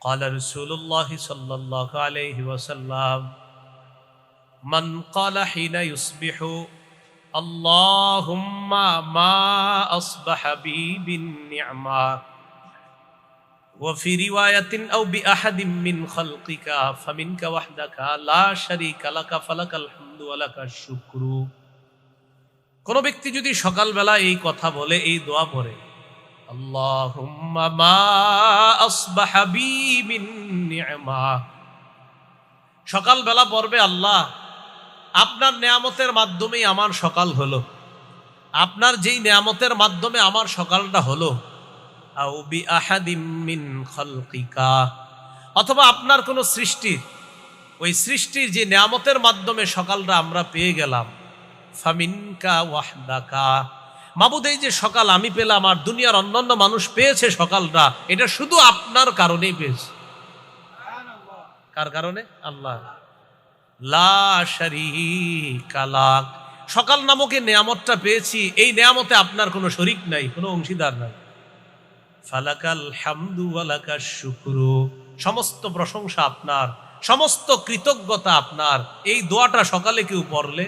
قال رسول الله صلى الله عليه وسلم من قال حين يصبح اللهم ما أصبح بي بالنعمة وفي رواية أو بأحد من خلقك فمنك وحدك لا شريك لك فلك الحمد ولك الشكر কোনো ব্যক্তি যদি সকালবেলা এই কথা বলে এই দোয়া পড়ে আল্লাহুম্মা মা আসবাহা বি মিন নি'মা সকালবেলা পড়বে আল্লাহ, আপনার নেয়ামতের মাধ্যমেই আমার সকাল হলো। আপনার যেই নেয়ামতের মাধ্যমে আমার সকালটা হলো। আও বি আহাদিম মিন খালকিকা। অথবা আপনার কোনো সৃষ্টির, ওই সৃষ্টির যে নেয়ামতের মাধ্যমে সকালটা আমরা পেয়ে গেলাম। ফামিনকা ওয়াহদাকা। মাবুদ, এই যে সকাল আমি পেলাম আর দুনিয়ার অন্যান্য মানুষ পেয়েছে সকালটা, এটা শুধু আপনার কারণেই পেয়েছে। কার কারণে? আল্লাহ। লা শারীকা লাক সকাল নামক নেয়ামতটা পেয়েছি, এই নেয়ামতে আপনার কোনো শরিক নাই, কোনো অংশীদার নাই। ফালাকাল হামদু ওয়ালাকা শুক্রু। সমস্ত প্রশংসা আপনার, সমস্ত কৃতজ্ঞতা আপনার। এই দোয়াটা সকালে কেউ পড়লে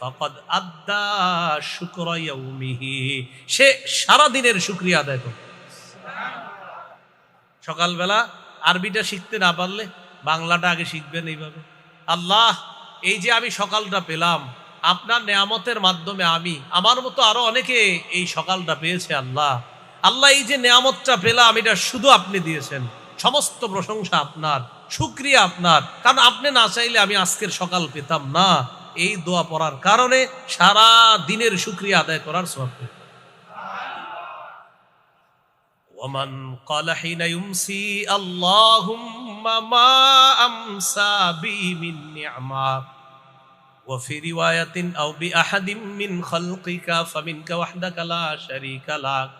ফকদ আদা শুক্র ইয়াউমিহি। সে সারা শুক্রিয়া আদায় সকালবেলা আরবিটা শিখতে না পারলে বাংলাটা আগে শিখবেন এইভাবে। আল্লাহ, এই যে আমি সকালটা পেলাম, আপনার নেয়ামতের মাধ্যমে আমি, আমার মতো আরও অনেকে এই সকালটা পেয়েছে আল্লাহ। আল্লাহ এই যে নেয়ামতটা পেলাম, এটা শুধু আপনি দিয়েছেন। সমস্ত প্রশংসা আপনার, শুক্রিয়া আপনার। কারণ আপনি না চাইলে আমি আজকের সকাল পেতাম না। এই দোয়া পড়ার কারণে সারা দিনের শুক্রিয়া আদায় করার সব ومن قال حين يمسي اللهم ما أمسى بي من نعمة وفي رواية أو بأحد من خلقك فمنك وحدك لا شريك لك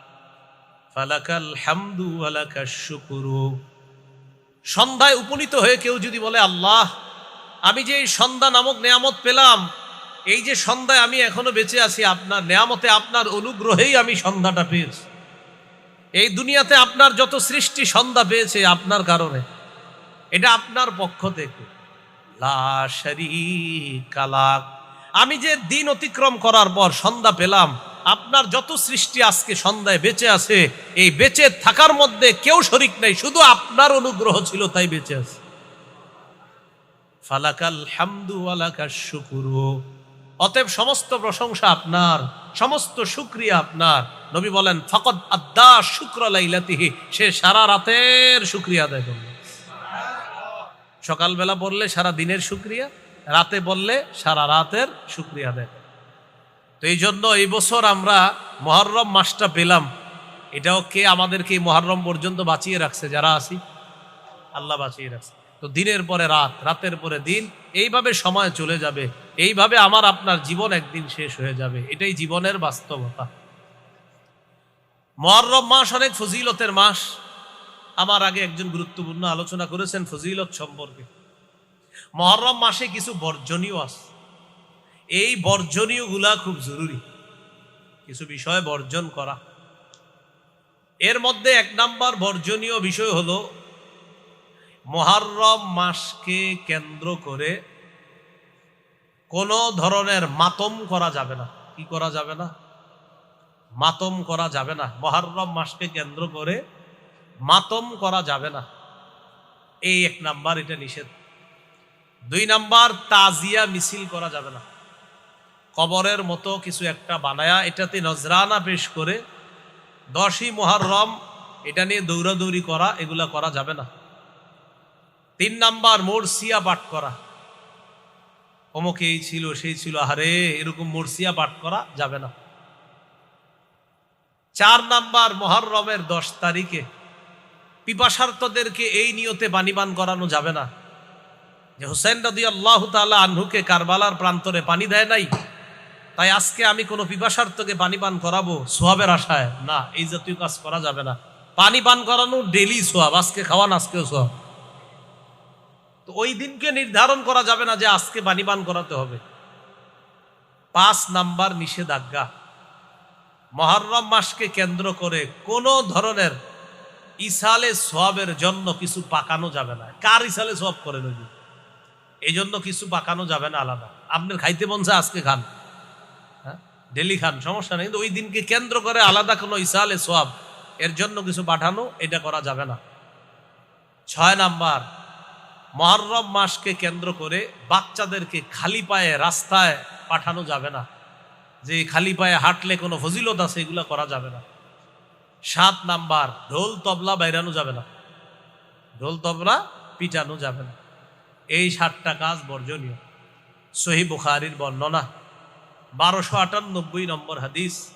فلك الحمد ولك الشكر সন্ধ্যায় উপনীত হয়ে কেউ যদি বলে আল্লাহ আমি যে এই সন্ধ্যা নামক নেয়ামত পেলাম, এই যে সন্ধ্যায় আমি এখনও বেঁচে আছি, আপনার নেয়ামতে আপনার অনুগ্রহেই আমি সন্ধ্যাটা পেয়েছি। এই দুনিয়াতে আপনার যত সৃষ্টি সন্ধ্যা পেয়েছে আপনার কারণে, এটা আপনার পক্ষ থেকে। কালাক আমি যে দিন অতিক্রম করার পর সন্ধ্যা পেলাম, আপনার যত সৃষ্টি আজকে সন্ধ্যায় বেঁচে আছে, এই বেঁচে থাকার মধ্যে কেউ শরিক নাই, শুধু আপনার অনুগ্রহ ছিল তাই বেঁচে আছে। ফালাকাল হামদু আলাকার শুকুরু। অতএব সমস্ত প্রশংসা আপনার, সমস্ত শুক্রিয়া আপনার। নবী বলেন ফকত আদা শুক্র লাইলাতিহি সে সারা রাতের শুক্রিয়া আদায় করবে সকালবেলা বললে সারা দিনের শুক্রিয়া, রাতে বললে সারা রাতের শুক্রিয়া করবে। তো এই জন্য এই বছর আমরা মহরম মাসটা পেলাম। এটাও কে আমাদেরকে মহরম পর্যন্ত বাঁচিয়ে রাখছে? যারা আছি, আল্লাহ বাঁচিয়ে রাখছে। তো দিনের পরে রাত, রাতের পরে দিন, এইভাবে সময় চলে যাবে, এইভাবে আমার আপনার জীবন একদিন শেষ হয়ে যাবে, এটাই জীবনের বাস্তবতা। মহরম মাস অনেক ফজিলতের মাস। আমার আগে একজন গুরুত্বপূর্ণ আলোচনা করেছেন ফজিলত সম্পর্কে। মহরম মাসে কিছু বর্জনীয় আছে। এই বর্জনীয়গুলা খুব জরুরি। কিছু বিষয় বর্জন করা। এর মধ্যে এক নাম্বার বর্জনীয় বিষয় হলো মহারম মাসকে কেন্দ্র করে কোনো ধরনের মাতম করা যাবে না। কি করা যাবে না? মাতম করা যাবে না। মহারম মাসকে কেন্দ্র করে মাতম করা যাবে না। এই এক নাম্বার এটা নিষেধ। দুই নাম্বার, তাজিয়া মিছিল করা যাবে না। কবরের মতো কিছু একটা বানায়া এটাতে নজরানা পেশ করে দশই মহারম এটা নিয়ে দৌড়াদৌড়ি করা, এগুলা করা যাবে না। তিন নাম্বার মোরসিয়া পাঠ করা। অমুকে এই ছিল, সেই ছিল আরে এরকম মোরসিয়া পাঠ করা যাবে না। চার নাম্বার মহরমের দশ তারিখে পিপাসার্থদেরকে এই নিয়তে বাণীবান করানো যাবে না। যে হুসেন রদি আল্লাহ তালা আনহুকে কারবালার প্রান্তরে পানি দেয় নাই, তাই আজকে আমি কোনো পিপাসার্থকে পানি পান করাবো সোয়াবের আশায়। না, এই জাতীয় কাজ করা যাবে না। পানি পান করানো ডেলি সোয়াব, আজকে খাওয়ান আজকেও সোয়াব। তো ওই দিনকে নির্ধারণ করা যাবে না যে আজকে পান করাতে হবে। পাঁচ নাম্বার নিষেধাজ্ঞা। মহরম মাসকে কেন্দ্র করে কোনো ধরনের ইসালে সবের জন্য কিছু পাকানো যাবে না। কার ইসালে সব করে নবী এই জন্য কিছু পাকানো যাবে না আলাদা। আপনার খাইতে চায় আজকে খান। হ্যাঁ? ডেলি খান, সমস্যা নেই। কিন্তু ওই দিনকে কেন্দ্র করে আলাদা কোনো ইসালে সব এর জন্য কিছু পাঠানো, এটা করা যাবে না। ছয় নাম্বার মহরম মাসকে কেন্দ্র করে বাচ্চাদেরকে খালি পায়ে রাস্তায় পাঠানো যাবে না। যে খালি পায়ে হাঁটলে কোনো ফজিলত আছে, এগুলো করা যাবে না। সাত নাম্বার, ঢোল তবলা বাইরানো যাবে না। ঢোল তবলা পিটানো যাবে না। এই সাতটা কাজ বর্জনীয়। সহি বুখারির বর্ণনা। বারোশো আটানব্বই নম্বর হাদিস।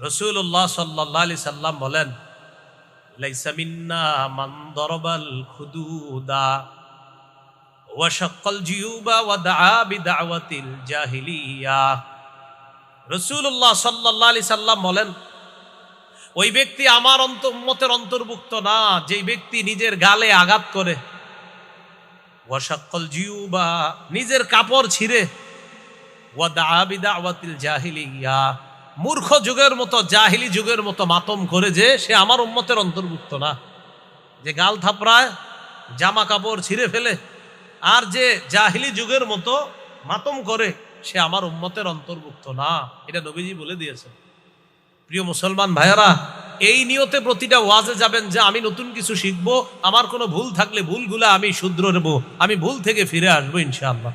রসুল্লাহ সাল্লাহ আলি সাল্লাম বলেন, লাইসা মিন্না মান দরবাল খুদুদা। ওয়াশাক্কাল জিউবা ওয়া দাআ বিদাওয়াতিল জাহিলিয়া। রসুল্লাহ সাল্লাহ আলি সাল্লাম বলেন, ওই ব্যক্তি আমার অন্ত, উম্মতের অন্তর্ভুক্ত না, যেই ব্যক্তি নিজের গালে আঘাত করে। ওয়াশাক্কাল জিউবা, নিজের কাপড় ছিঁড়ে। ওয়া দাআ বিদাওয়াতিল জাহিলিয়া, মূর্খ যুগের মতো, জাহিলি যুগের মতো মাতম করে যে, সে আমার উম্মতের অন্তর্ভুক্ত না। যে গাল থাপড়ায়, জামা কাপড় ছিঁড়ে ফেলে আর যে জাহিলি যুগের মতো মাতম করে, সে আমার উম্মতের অন্তর্ভুক্ত না। এটা নবীজি বলে দিয়েছে প্রিয় মুসলমান ভাইয়ারা, এই নিয়তে প্রতিটা ওয়াজে যাবেন যে আমি নতুন কিছু শিখব, আমার কোনো ভুল থাকলে ভুলগুলো আমি শুদ্র নেব, আমি ভুল থেকে ফিরে আসব ইনশাআল্লাহ।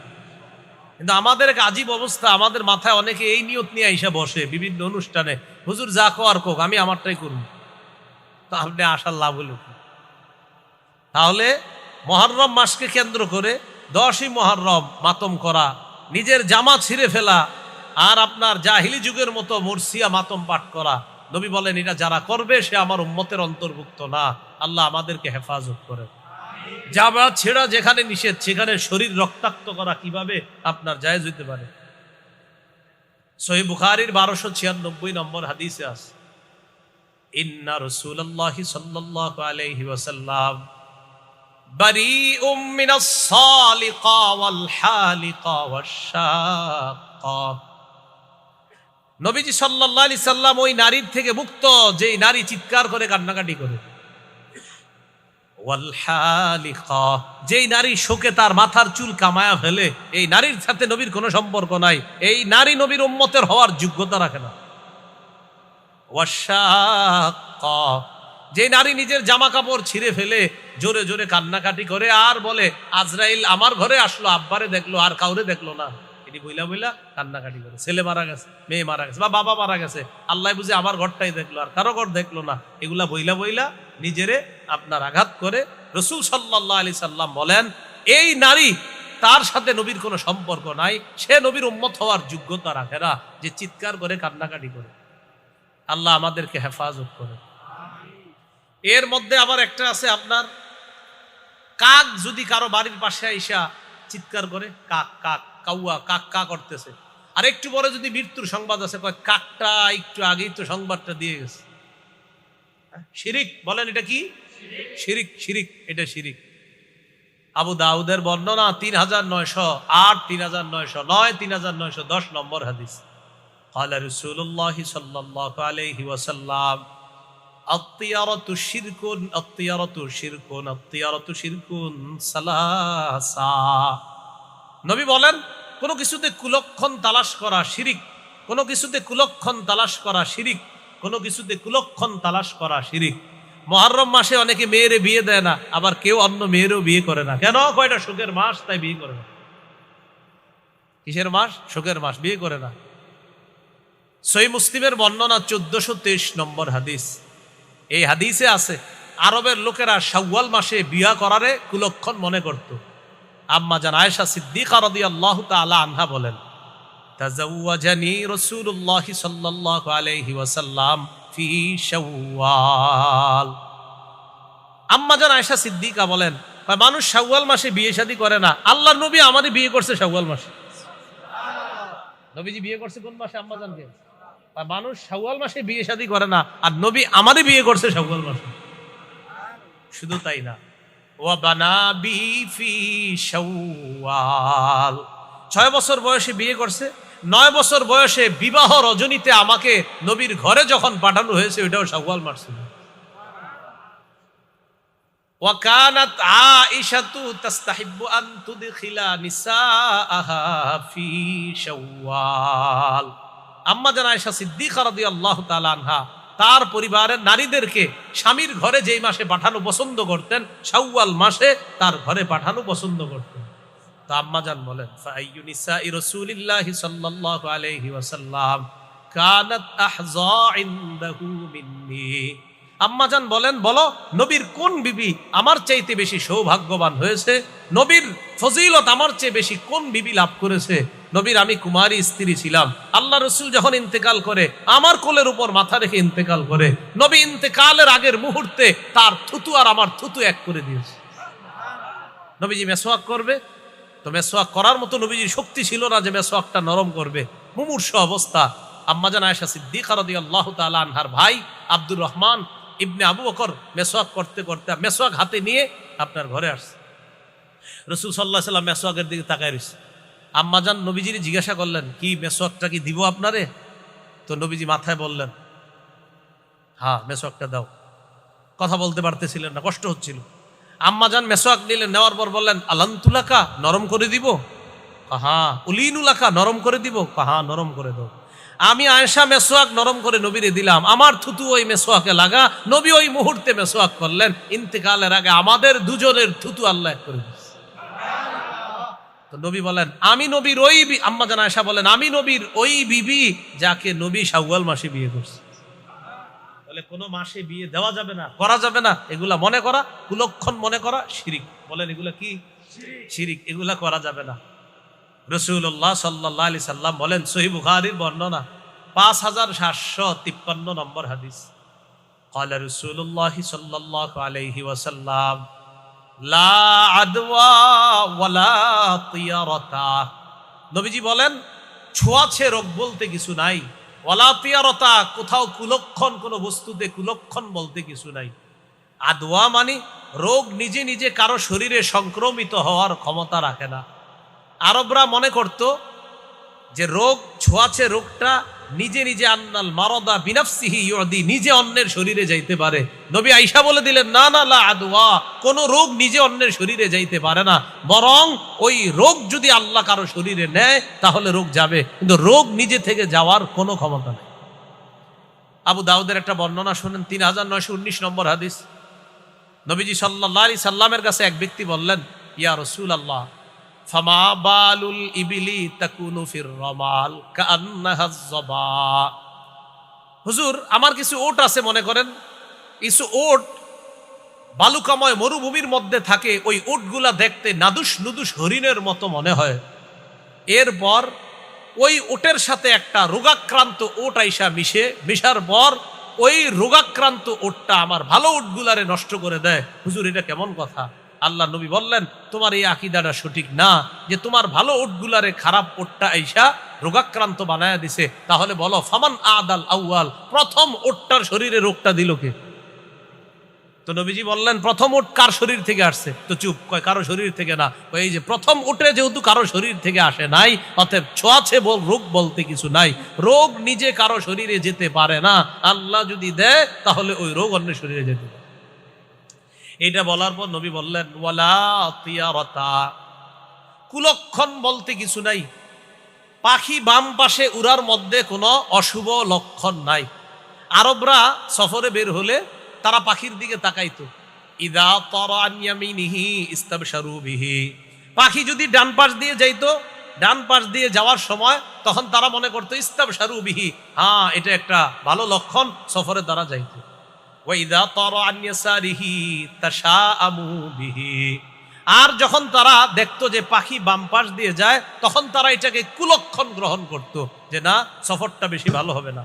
কিন্তু আমাদের এক আজীব অবস্থা, আমাদের মাথায় অনেকে এই নিয়ত নিয়ে এসে বসে বিভিন্ন অনুষ্ঠানে, হুজুর, যা কোয়ার কোক আমি আমারটাই করব। তো আপনি আসার লাভ হলো তাহলে মহরম মাসকে কেন্দ্র করে দশই মহরম মাতম করা, নিজের জামা ছিঁড়ে ফেলা আর আপনার জাহিলি যুগের মতো মুরসিয়া মাতম পাঠ করা। নবী বলেন, এটা যারা করবে, সে আমার উম্মতের অন্তর্ভুক্ত না। আল্লাহ আমাদেরকে হেফাজত করে জামা ছেঁড়া যেখানে নিষেধ, সেখানে শরীর রক্তাক্ত করা কীভাবে? আপনার জায়েজ হইতে পারে। সহি বুখারির বারোশো ছিয়ানব্বই নম্বর হাদিসে আছে, ইন্না রসুল্লাহ আলাইহি ওয়াসাল্লাম بريء من الصالقة والحالقة والشاقة নবীজি সাল্লাহ আলি সাল্লাম ওই নারীর থেকে মুক্ত যেই নারী চিৎকার করে কান্নাকাটি করে ওয়ালহালিকা যেই নারী শোকে তার মাথার চুল কামায়া ফেলে এই নারীর সাথে নবীর কোনো সম্পর্ক নাই এই নারী নবীর উম্মতের হওয়ার যোগ্যতা রাখে না ওয়াশাক্কা যে নারী নিজের জামা কাপড় ছিঁড়ে ফেলে, জোরে জোরে কান্নাকাটি করে আর বলে, আজরাইল আমার ঘরে আসলো, আব্বারে দেখল, আর কাউরে দেখল না। এটি বইলা বইলা কান্নাকাটি করে। ছেলে মারা গেছে, মেয়ে মারা গেছে, বা বাবা মারা গেছে, আল্লাহ বুঝে আমার ঘরটাই দেখল, আর কারও ঘর দেখল না। এগুলা বইলা বইলা নিজেরে আপনার আঘাত করে রসুল সাল্লাহ আলি সাল্লাম বলেন, এই নারী তার সাথে নবীর কোনো সম্পর্ক নাই, সে নবীর উম্মত হওয়ার যোগ্যতা রাখে না। যে চিৎকার করে, কান্নাকাটি করে। আল্লাহ আমাদেরকে হেফাজত করে। এর মধ্যে আবার একটা আছে আপনার কাক যদি কারো বাড়ির পাশে আইসা চিৎকার করে কাক কাক কাউয়া কাক কা করতেছে আর একটু পরে যদি মৃত্যুর সংবাদ আছে কয় কাকটা একটু আগেই তো সংবাদটা দিয়ে গেছে হ্যাঁ? শিরিক বলেন এটা কি শিরিক শিরিক এটা শিরিক আবু দাউদের বর্ণনা তিন হাজার নয়শো আট তিন হাজার নয়শো নয় তিন হাজার নয়শো দশ নম্বর হাদিস قال رسول الله صلى الله عليه وسلم নবী বলেন, কোনো কিছুতে কুলক্ষণ তালাশ করা শিরিক, কোন কিছুতে কুলক্ষণ তালাশ করা শিরিক, কোনো কিছুতে কুলক্ষণ তালাশ করা শিরিক। মহারম মাসে অনেকে মেয়েরে বিয়ে দেয় না, আবার কেউ অন্য মেয়েরও বিয়ে করে না। কেন? কয়টা? সুখের মাস, তাই বিয়ে করে না। কিসের মাস? সুখের মাস, বিয়ে করে না। সই মুসলিমের বর্ণনা চোদ্দশো নম্বর হাদিস। এই হাদিসে আছে, আরবের লোকেরা শাওয়াল মাসে বিয়া করারে কুলক্ষণ মনে করত। আম্মা জান আয়েশা সিদ্দিকা রাদিয়াল্লাহু তাআলা আনহা বলেন, তাজাওয়াজানি রাসূলুল্লাহ সাল্লাল্লাহু আলাইহি ওয়াসাল্লাম ফি শাওয়াল। আম্মা জান আয়েশা সিদ্দিকা বলেন মানুষ শাওয়াল মাসে বিয়ে শাদী করে না। আল্লাহর নবী আমারই বিয়ে করছে শাওয়াল মাসে। নবীজি বিয়ে করছে কোন মাসে, আম্মা জানকে? মানুষ শাওয়াল মাসে বিয়ে শাদী করে না আর নবী আমারই বিয়ে করছে শাওয়াল মাসে শুধু তাই না ও বানা বি ফি শাওয়াল ছয় বছর বয়সে বিয়ে করছে নয় বছর বয়সে বিবাহ রজনীতে আমাকে নবীর ঘরে যখন পাঠানো হয়েছে ওইটাও শাওয়াল মাস ছিল وكانت عائشة تستحب أن تدخل نساءها في شوال আম্মা জান আয়েশা সিদ্দিকা রাদিয়াল্লাহু আল্লাহ আনহা, তার পরিবারের নারীদেরকে স্বামীর ঘরে যেই মাসে পাঠানো পছন্দ করতেন সাউয়াল মাসে তার ঘরে পাঠানো পছন্দ করতেন। তো আম্মা বলেন ওয়াসাল্লাম, কানাত আহযা ইনদাহু মিন্নি। আম্মাজান বলেন, বলো, নবীর কোন বিবি আমার চাইতে বেশি সৌভাগ্যবান হয়েছে? নবীর ফজিলত আমার চেয়ে বেশি কোন বিবি লাভ করেছে? নবীর আমি কুমারী স্ত্রী ছিলাম। আল্লাহ রসুল যখন ইন্তেকাল করে, আমার কোলের উপর মাথা রেখে ইন্তেকাল করে, নবী ইন্তেকালের আগের মুহূর্তে তার থুতু আর আমার থুতু এক করে দিয়েছে। নবীজি মেসোয়াক করবে? তো মেসোয়াক করার মতো নবীজির শক্তি ছিল না যে মেসোয়াকটা নরম করবে। মুমূর্ষ অবস্থা। আম্মাজান আয়েশা সিদ্দিকা রাদিয়াল্লাহু তাআলা আনহার ভাই আব্দুর রহমান ইবনে আবু বকর মেসোয়াক করতে করতে, মেসোয়াক হাতে নিয়ে আপনার ঘরে আসছে। রসুল সাল্লাহ সাল্লাম মেসোয়াকের দিকে তাকায় রয়েছে। আম্মাজান নবীজির জিজ্ঞাসা করলেন, কি মেসোয়াকটা কি দিব আপনারে? তো নবীজি মাথায় বললেন হ্যাঁ মেসোয়াকটা দাও। কথা বলতে পারতেছিলেন না, কষ্ট হচ্ছিল। আম্মাজান মেসোয়াক নিলেন, নেওয়ার পর বললেন, আলান্তুলাকা, নরম করে দিব? হ্যাঁ উলিনুলাকা, নরম করে দিব? হ্যাঁ নরম করে দাও। আমি আয়েশা মেসোয়াক নরম করে নবীরে দিলাম। আমার থুতু ওই মেসোয়াকে লাগা। নবী ওই মুহূর্তে মেসোয়াক করলেন। ইন্তেকালের আগে আমাদের দুজনের থুতু আল্লাহ করে নবী বলেন, আমি নবীর ওই আম্মা জান আয়েশা বলেন, আমি নবীর ওই বিবি যাকে নবী শাওয়াল মাসে বিয়ে করছে। বলে, কোনো মাসে বিয়ে দেওয়া যাবে না, করা যাবে না। এগুলা মনে করা, কুলক্ষণ মনে করা, শিরিক। বলেন, এগুলা কি? শিরিক। এগুলা করা যাবে না। রসুল্লাহ সাল্লাহ আলি সাল্লাম বলেন সহি বুখারির বর্ণনা পাঁচ হাজার সাতশো তিপ্পান্ন নম্বর হাদিস قال رسول الله صلى الله عليه وسلم لا عدوى ولا طيرتا নবীজি বলেন ছোঁয়াছে রোগ বলতে কিছু নাই ওয়ালা তিয়ারতা কোথাও কুলক্ষণ কোনো বস্তুতে কুলক্ষণ বলতে কিছু নাই আদোয়া মানে রোগ নিজে নিজে কারো শরীরে সংক্রমিত হওয়ার ক্ষমতা রাখে না আরবরা মনে করত যে রোগ ছোঁয়াছে রোগটা নিজে নিজে আন্নাল মারদা বিনাফসিহি নিজে অন্যের শরীরে যাইতে পারে। নবী আইসা বলে দিলেন, না না, লা আদওয়া, কোন রোগ নিজে অন্যের শরীরে যাইতে পারে না। বরং ওই রোগ যদি আল্লাহ কারও শরীরে নেয়, তাহলে রোগ যাবে। কিন্তু রোগ নিজে থেকে যাওয়ার কোনো ক্ষমতা নেই। আবু দাউদের একটা বর্ণনা শুনেন, তিন হাজার নয়শো উনিশ নম্বর হাদিস। নবীজি সাল্লাহ আলি সাল্লামের কাছে এক ব্যক্তি বললেন, ইয়া রসুল আল্লাহ হুজুর, আমার কিছু ওট আছে মনে করেন। কিছু ওট বালুকাময় মরুভূমির মধ্যে থাকে, ওই ওটগুলা দেখতে নাদুস নুদুস হরিণের মতো মনে হয়। এরপর ওই ওটের সাথে একটা রোগাক্রান্ত ওট আইসা মিশে, মিশার পর ওই রোগাক্রান্ত ওটটা আমার ভালো ওটগুলারে নষ্ট করে দেয়। হুজুর, এটা কেমন কথা? আল্লাহ নবী বললেন, তোমার এই আকিদাটা সঠিক না, যে তোমার ভালো ওটগুলারে খারাপ ওটটা আইসা রোগাক্রান্ত বানায় দিছে, তাহলে বলো, ফামান আদাল আউয়াল, প্রথম ওটটার শরীরে রোগটা দিল কে? তো নবীজি বললেন, প্রথম উট কার শরীর থেকে আসছে? তো চুপ, কয়, কারও শরীর থেকে না। এই যে প্রথম উঠে যেহেতু কারও শরীর থেকে আসে নাই, অতএব ছোঁয়াছে বল, রোগ বলতে কিছু নাই। রোগ নিজে কারও শরীরে যেতে পারে না। আল্লাহ যদি দেয়, তাহলে ওই রোগ অন্য শরীরে যেতে পারে। এটা বলার পর নবী বললেন কুলক্ষণ বলতে কিছু নাই। পাখি বাম পাশে উড়ার মধ্যে কোনো অশুভ লক্ষণ নাই। আরবরা সফরে বের হলে তারা পাখির দিকে তাকাইতো। ইদা তরানিহি ইস্তাবশারু বিহি। পাখি যদি ডান পাশ দিয়ে যাইতো, ডান পাশ দিয়ে যাওয়ার সময় তখন তারা মনে করতো, ইস্তাবশারু বিহি। হ্যাঁ এটা একটা ভালো লক্ষণ সফরে তারা যাইতো। আর যখন তারা দেখতো যে পাখি বাম পাশ দিয়ে যায়, তখন তারা এটাকে কুলক্ষণ গ্রহণ করত যে না, সফরটা বেশি ভালো হবে না।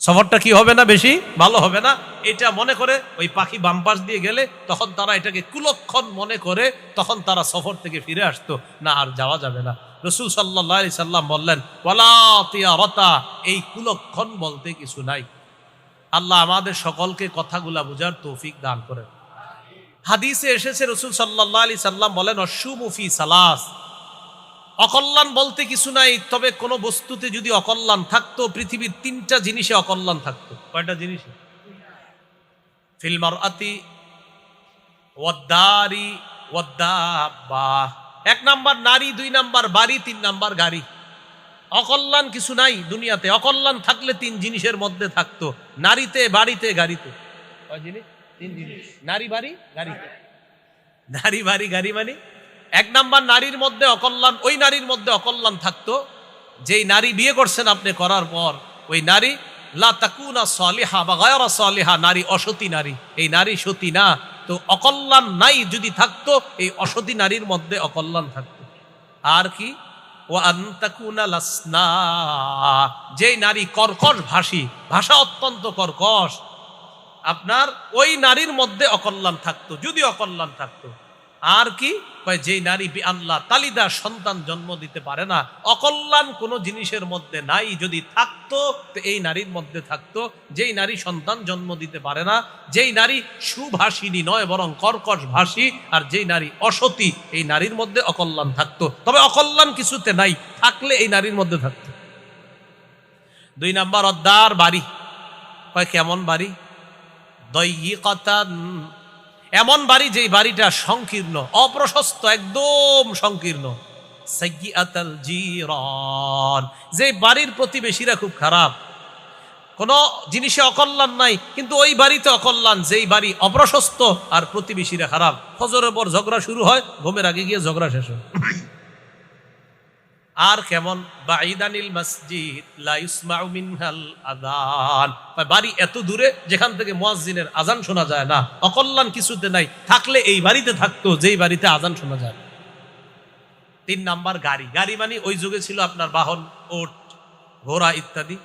সফরটা কি হবে না বেশি? ভালো হবে না। এটা মনে করে ওই পাখি বাম পাশ দিয়ে গেলে তখন তারা এটাকে কুলক্ষণ মনে করে তখন তারা সফর থেকে ফিরে আসতো। না, আর যাওয়া যাবে না। রসুল সাল্লাহ সাল্লাম বললেন রতা এই কুলক্ষণ বলতে কিছু নাই। আল্লাহ আমাদের সকলকে কথাগুলা বুঝার তৌফিক দান করেন। হাদিসে এসেছে রসুল সাল্লাহ আলি সাল্লাম বলেন অশুমুফি সালাস। অকল্যাণ বলতে কিছু নাই, তবে কোনো বস্তুতে যদি অকল্যাণ থাকতো, পৃথিবীর তিনটা জিনিসে অকল্যাণ থাকতো। কয়টা জিনিসে? ফিল্মার আতি ওয়াদ্দারি ওয়াদ্দাব্বা এক নাম্বার নারী, দুই নাম্বার বাড়ি, তিন নাম্বার গাড়ি। অকল্যাণ কিছু নাই দুনিয়াতে। অকল্যাণ থাকলে তিন জিনিসের মধ্যে থাকতো। নারীতে, বাড়িতে, গাড়িতে। নারী, বাড়ি, গাড়িতে। নারী, বাড়ি, গাড়ি মানে? এক নাম্বার, নারীর মধ্যে অকল্যাণ, ওই নারীর মধ্যে অকল্যাণ থাকতো। যেই নারী বিয়ে করছেন আপনি করার পর, ওই নারী, লা তাকুনা সলিহা বা গয়রা সলিহা নারী অসতী নারী। এই নারী সতী না। তো অকল্যাণ নাই যদি থাকতো, এই অসতী নারীর মধ্যে অকল্যাণ থাকতো। আর কি? ও আন্তাকুনা লাসনা। যেই নারী কর্কশ ভাষী, ভাষা অত্যন্ত কর্কশ, আপনার ওই নারীর মধ্যে অকল্যাণ থাকতো, যদি অকল্যাণ থাকতো। আর কি? যেই নারী বি আল্লাহ তালিদা সন্তান জন্ম দিতে পারে না, অকল্যাণ কোনো জিনিসের মধ্যে নাই, যদি থাকতো এই নারীর মধ্যে থাকতো। যেই নারী সন্তান জন্ম দিতে পারে না, যেই নারী সুভাষিনী নয়, বরং কর্কশ ভাষী আর যেই নারী অসতী, এই নারীর মধ্যে অকল্যাণ থাকতো। তবে অকল্যাণ কিছুতে নাই, থাকলে এই নারীর মধ্যে থাকতো। দুই নাম্বার অদ্দার বাড়ি। কয়, কেমন বাড়ি? দৈয়িকতান এমন বাড়ি যেই বাড়িটা সংকীর্ণ, অপ্রশস্ত, একদম সংকীর্ণ। যে বাড়ির প্রতিবেশীরা খুব খারাপ। কোনো জিনিসে অকল্যাণ নাই, কিন্তু ওই বাড়িতে অকল্যাণ, যেই বাড়ি অপ্রশস্ত আর প্রতিবেশীরা খারাপ। ফজরের পর ঝগড়া শুরু হয়, ঘুমের আগে গিয়ে ঝগড়া শেষ হয়। আর কেমন? বাইদানিল মসজিদ, লা ইসমাউ মিনহাল আযান। বাড়ি এত দূরে, যেখান থেকে মুয়াজ্জিনের আজান শোনা যায় না। অকল্যাণ কিছুতে নাই। থাকলে এই বাড়িতে থাকতো, যেই বাড়িতে আজান শোনা যায় তিন নাম্বার গাড়ি। গাড়ি মানে ওই যুগে ছিল আপনার বাহন, ওট, ঘোড়া ইত্যাদি।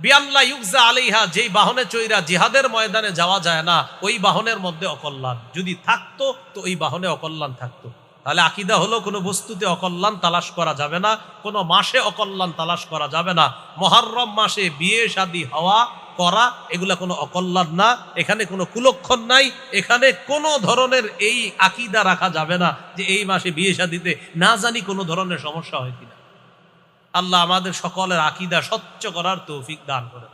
বিয়াল্লা ইউকজা আলাইহা, যেই বাহনে চৈরা জিহাদের ময়দানে যাওয়া যায় না, ওই বাহনের মধ্যে অকল্যাণ। যদি থাকতো, তো ওই বাহনে অকল্যাণ থাকতো। তাহলে আকিদা হলো কোনো বস্তুতে অকল্যাণ তালাশ করা যাবে না, কোনো মাসে অকল্যাণ তালাশ করা যাবে না। মহারম মাসে বিয়ে, শাদী, হওয়া করা, এগুলা কোনো অকল্যাণ না। এখানে কোনো কুলক্ষণ নাই। এখানে কোনো ধরনের এই আকিদা রাখা যাবে না যে এই মাসে বিয়ে, শাদিতে না জানি কোনো ধরনের সমস্যা হয় কিনা। আল্লাহ আমাদের সকলের আকিদা স্বচ্ছ করার তৌফিক দান করে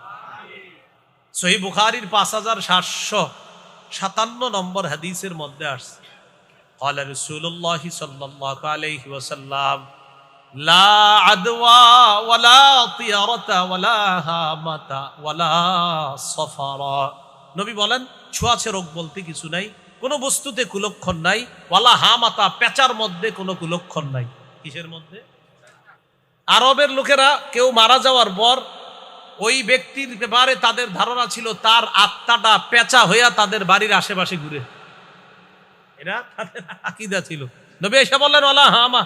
সহি বুখারির পাঁচ হাজার সাতশো সাতান্ন নম্বর হাদিসের মধ্যে আসছে। قال رسول الله صلى الله عليه وسلم لا عدوى ولا طيرة ولا هامة ولا صفر নবী বলেন ছোঁয়াছে রোগ বলতে কিছু নাই কোনো বস্তুতে কুলক্ষণ নাই ওয়ালা হামাতা পেঁচার মধ্যে কোনো কুলক্ষণ নাই কিসের মধ্যে আরবের লোকেরা কেউ মারা যাওয়ার পর ওই ব্যক্তির ব্যাপারে তাদের ধারণা ছিল তার আত্মাটা পেঁচা হইয়া তাদের বাড়ির আশেপাশে ঘুরে এরা তাদের আকিদা ছিল। নবী এসে বললেন ওলা হামা,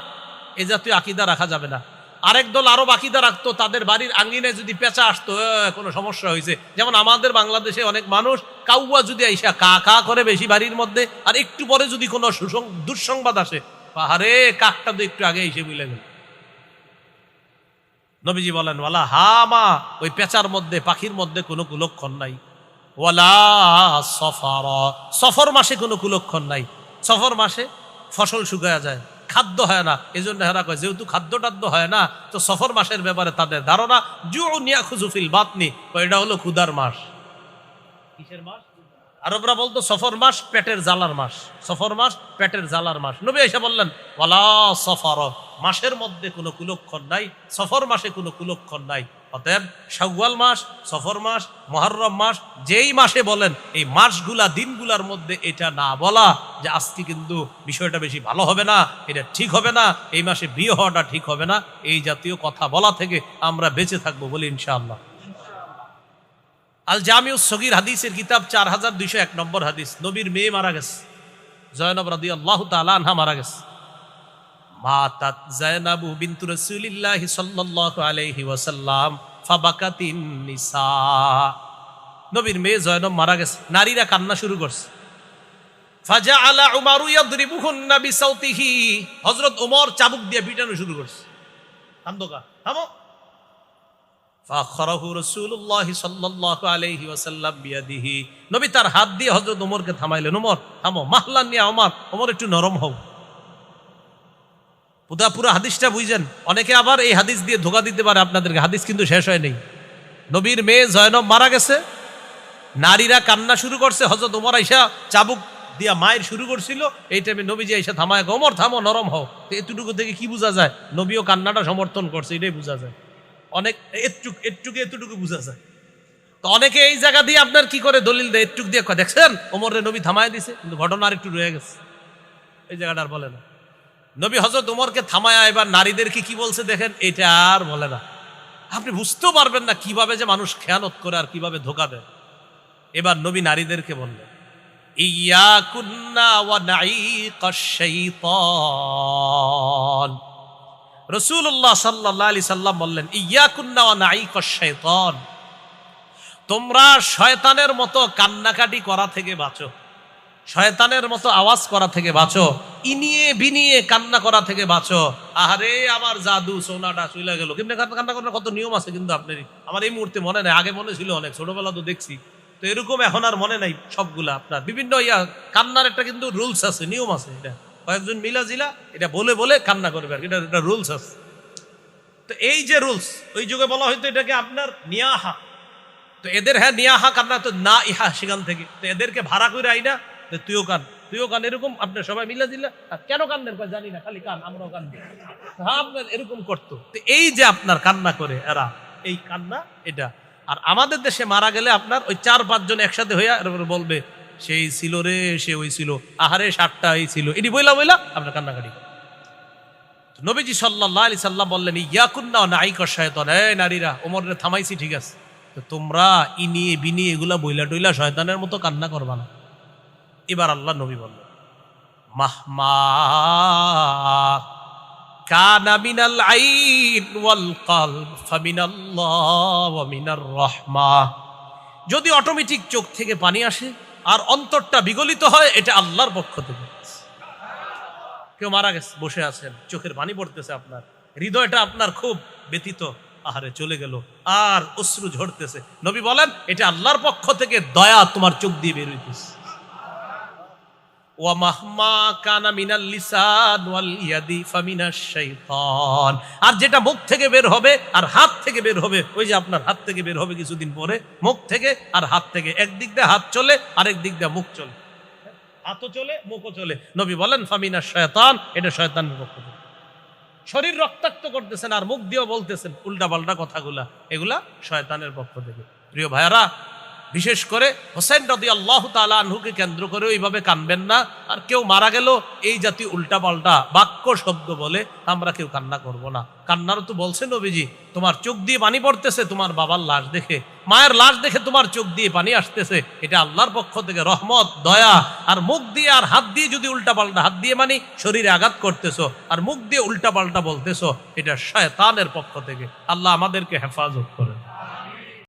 এ জাতীয় আকিদা রাখা যাবে না। আরেক দল আরও বাকিদা রাখতো, তাদের বাড়ির আঙ্গিনে যদি পেঁচা আসতো কোনো সমস্যা হয়েছে। যেমন আমাদের বাংলাদেশে অনেক মানুষ, কাউয়া যদি আইসা কা কা করে বেশি বাড়ির মধ্যে, আর একটু পরে যদি কোনো দুঃসংবাদ আসে, পাহাড়ে কাকটা তো একটু আগে এসে মিলে গেল। নবীজি বলেন, ওয়ালা হা মা ওই পেঁচার মধ্যে, পাখির মধ্যে কোনো কুলক্ষণ নাই। ওয়ালা সফর সফর মাসে কোনো কুলক্ষণ নাই। সফর মাসে ফসল শুকায়া যায়, খাদ্য হয় না। এই জন্য হেরা কয়, যেহেতু খাদ্য টাদ্য হয় না, তো সফর মাসের ব্যাপারে তাদের ধারণা জু নিয়া খুজুফিল বাতনি। এটা হলো ক্ষুদার মাস। কিসের মাস? আরবরা বলতো, সফর মাস পেটের জ্বালার মাস। সফর মাস পেটের জ্বালার মাস। নবী এসে বললেন, ওয়ালা সফর। মাসের মধ্যে কোনো কুলক্ষণ নাই, সফর মাসে কোনো কুলক্ষণ নাই। অতএব শাওয়াল মাস, সফর মাস, মহরম মাস, যেই মাসে বলেন, এই মাসগুলা, দিনগুলার মধ্যে এটা না বলা যে আজকে কিন্তু বিষয়টা বেশি ভালো হবে না, এটা ঠিক হবে না, এই মাসে বিয়ে হওয়াটা ঠিক হবে না, এই জাতীয় কথা বলা থেকে আমরা বেঁচে থাকব বলি ইনশাআল্লাহ। আল জামিউ সগির হাদিসের কিতাব চার হাজার দুইশো এক নম্বর হাদিস, নবীর মেয়ে মারা গেছে, জয়নব রাদি আল্লাহ তালা আনহা মারা গেছে। মাতাত জায়নাবু বিনতু রাসূলিল্লাহি সাল্লাল্লাহু আলাইহি ওয়াসাল্লাম ফাবাকাতিন নিসা। নবীর মেয়ে জয়নব মারা গেছে, নারীরা কান্না শুরু করছে। ফাজা আলা উমারু ইয়াদরিবুহুন্না বিসাউতিহি। হযরত ওমর চাবুক দিয়ে পিটানো শুরু করছে। কান্দোকা থামো। ফাখরাহু রাসূলুল্লাহ সাল্লাল্লাহু আলাইহি ওয়াসাল্লাম বিয়াদিহি। নবী তার হাত দিয়ে হযরত ওমরকে থামাইলেন। ওমর থামো। মাহলান নিয়া ওমর ওমর একটু নরম হও। পুরা পুরা হাদিসটা বুঝছেন অনেকে আবার এই হাদিস দিয়ে ধোকা দিতে পারে আপনাদেরকে, হাদিস কিন্তু শেষ হয় নেই নবীর মেয়ে জয়নব মারা গেছে, নারীরা কান্না শুরু করছে হজরত উমর আইসা চাবুক দিয়া মায়ের শুরু করছিল, এই টাইমে নবীজি এসে থামায় ওমর, থামো, নরম হও। তো এতটুকু থেকে কি বোঝা যায়? নবীও কান্নাটা সমর্থন করছে, এটাই বোঝা যায়। অনেক এটুক এটুকু এতটুকু বোঝা যায়। তো অনেকে এই জায়গা দিয়ে আপনার কি করে দলিল দেয়? এটুক দিয়ে দেখছেন ওমরের নবী থামায় দিছে, কিন্তু ঘটনা আর একটু রয়ে গেছে। এই জায়গাটা আর বলে না। নবী হজরত উমরকে থামায়া এবার নারীদেরকে কি বলছে দেখেন? এটা আর বলে না। আপনি বুঝতেও পারবেন না কীভাবে যে মানুষ খেয়ানত করে আর কীভাবে ধোকা দেয়। এবার নবী নারীদেরকে বললেন ওয়া সাল্লাম বললেন ওয়া শাইতান তোমরা শয়তানের মতো কান্নাকাটি করা থেকে বাঁচো। শয়তানের মতো আওয়াজ করা থেকে বাঁচো, ইনিয়ে বিনিয়ে কান্না করা থেকে বাঁচো। আহারে, আমার জাদু সোনাটা চলে গেল। কেমনে কান্না করার কত নিয়ম আছে কিন্তু আপনার আমার এই মুহূর্তে মনে নেই, আগে মনে ছিল অনেক, ছোটবেলা তো দেখছি। তো এরকম এখন আর মনে নাই সবগুলা আপনার। বিভিন্ন ইয়া, কান্নার একটা কিন্তু রুলস আছে, নিয়ম আছে এটা। কয়েকজন মিলা জিলা, এটা বলে বলে কান্না করবে আর এটা এটা রুলস আছে। তো এই যে রুলস ওই যুগে বলা হয়তো এটাকে আপনার নিয়াহা। তো এদের হ্যাঁ নিয়াহা কান্না তো না ইহা সেখান থেকে। তো এদেরকে ভাড়া করে আই না যে তুইও কান তুইও কান এরকম আপনার সবাই মিলে দিলে কেন কান্দেন? জানি না, খালি কান, আমরাও কান দিই। হ্যাঁ আপনার এরকম করতো। এই যে আপনার কান্না করে, এরা, এই কান্না, এটা। আর আমাদের দেশে মারা গেলে আপনার ওই চার পাঁচজন একসাথে হইয়া বলবে, সেই ছিল রে, সে ওই ছিল। আহারে সাতটা এই ছিল। এটি বইলা বইলা আপনার কান্নাকাটি নবীজি সাল্লাহ আলি সাল্লাম বললেন ইয়াকুন্না নাইকর শয়তন। এ নারীরা ওমরে থামাইছি, ঠিক আছে। তো তোমরা ইনিয়ে বিনিয়ে এগুলা বইলা টইলা শয়তানের মতো কান্না করবা না। এবার আল্লাহ নবী বললেন, মাহমা কানা মিনাল আইন ওয়াল কলব, ফামিনাল্লাহ ওয়া যদি অটোমেটিক চোখ থেকে পানি আসে আর অন্তরটা বিগলিত হয়, এটা আল্লাহর পক্ষ থেকে। কেউ মারা গেছে, বসে আছেন, চোখের পানি পড়তেছে আপনার, হৃদয়টা আপনার খুব ব্যতীত আহারে, চলে গেল, আর অশ্রু ঝরতেছে। নবী বলেন, এটা আল্লাহর পক্ষ থেকে দয়া তোমার চোখ দিয়ে বের লিসান ওয়াল ইয়াদি আর যেটা মুখ থেকে বের হবে আর হাত থেকে বের হবে, ওই যে আপনার হাত থেকে বের হবে কিছুদিন পরে, মুখ থেকে আর হাত থেকে। একদিক দিয়ে হাত চলে, আরেক দিক দিয়ে মুখ চলে। হাতও চলে, মুখও চলে। নবী বলেন ফামিনা শয়তান, এটা শয়তানের পক্ষ থেকে। শরীর রক্তাক্ত করতেছেন আর মুখ দিয়েও বলতেছেন উল্টা পাল্টা কথাগুলা। এগুলা শয়তানের পক্ষ থেকে। প্রিয় ভাইয়ারা বিশেষ করে হোসেন রদি আল্লাহ তালা আনহুকে কেন্দ্র করে ওইভাবে কানবেন না। আর কেউ মারা গেল, এই জাতীয় উল্টা পাল্টা বাক্য শব্দ বলে আমরা কেউ কান্না করব না। কান্নারও তো বলছে নবীজি, তোমার চোখ দিয়ে পানি পড়তেছে, তোমার বাবার লাশ দেখে। মায়ের লাশ দেখে তোমার চোখ দিয়ে পানি আসতেছে। এটা আল্লাহর পক্ষ থেকে রহমত, দয়া। আর মুখ দিয়ে আর হাত দিয়ে যদি উল্টা পাল্টা হাত দিয়ে মানি, শরীরে আঘাত করতেছো। আর মুখ দিয়ে উল্টা পাল্টা বলতেছো, এটা শয়তানের পক্ষ থেকে। আল্লাহ আমাদেরকে হেফাজত করে